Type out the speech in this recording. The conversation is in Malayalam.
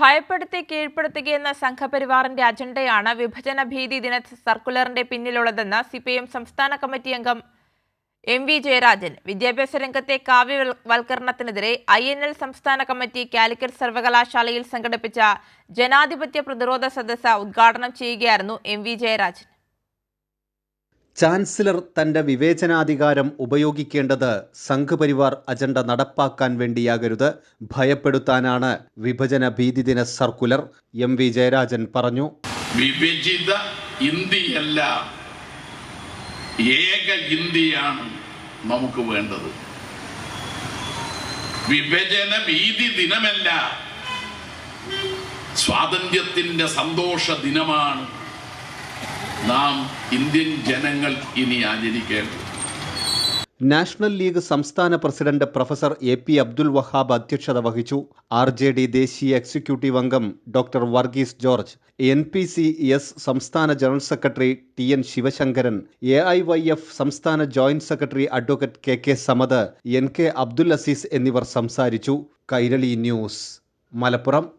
ഭയപ്പെടുത്തി കീഴ്പ്പെടുത്തുകയെന്ന സംഘപരിവാറിന്റെ അജണ്ടയാണ് വിഭജന ഭീതി ദിന സർക്കുലറിന്റെ പിന്നിലുള്ളതെന്ന് സിപിഐഎം സംസ്ഥാന കമ്മിറ്റി അംഗം എം വി ജയരാജൻ. വിദ്യാഭ്യാസ രംഗത്തെ കാവ്യവൽക്കരണത്തിനെതിരെ ഐ എൻ എൽ സംസ്ഥാന കമ്മിറ്റി കാലിക്കറ്റ് സർവകലാശാലയിൽ സംഘടിപ്പിച്ച ജനാധിപത്യ പ്രതിരോധ സദസ്സ് ഉദ്ഘാടനം ചെയ്യുകയായിരുന്നു എം വി ജയരാജൻ. ചാൻസലർ തന്റെ വിവേചനാധികാരം ഉപയോഗിക്കേണ്ടത് സംഘപരിവാർ അജണ്ട നടപ്പാക്കാൻ വേണ്ടിയാകരുത് ഭയപ്പെടുത്താനാണ് വിഭജന ഭീതി ദിന സർക്കുലർ എം വി ജയരാജൻ പറഞ്ഞു. വിഭജിത ഇന്ത്യയല്ല ഏക ഇന്ത്യയാണ് നമുക്ക് വേണ്ടത്. വിഭജന ഭീതി ദിനമല്ല സ്വാതന്ത്ര്യത്തിന്റെ സന്തോഷ ദിനമാണ്. നാം ഇന്ത്യൻ ജനങ്ങൾ ഇനി ആചരിക്കേണ്ടത്. നാഷണൽ ലീഗ് സംസ്ഥാന president professor A P Abdul Wahab അധ്യക്ഷത വഹിച്ചു. ആർ ജെ ഡി ദേശീയ എക്സിക്യൂട്ടീവ് അംഗം doctor Varghese George N P C S സംസ്ഥാന general secretary T N Sivasankaran A I Y F സംസ്ഥാന joint secretary advocate K K Samad N K Abdul Aziz എന്നിവർ സംസാരിച്ചു. കൈരളി ന്യൂസ് മലപ്പുറം.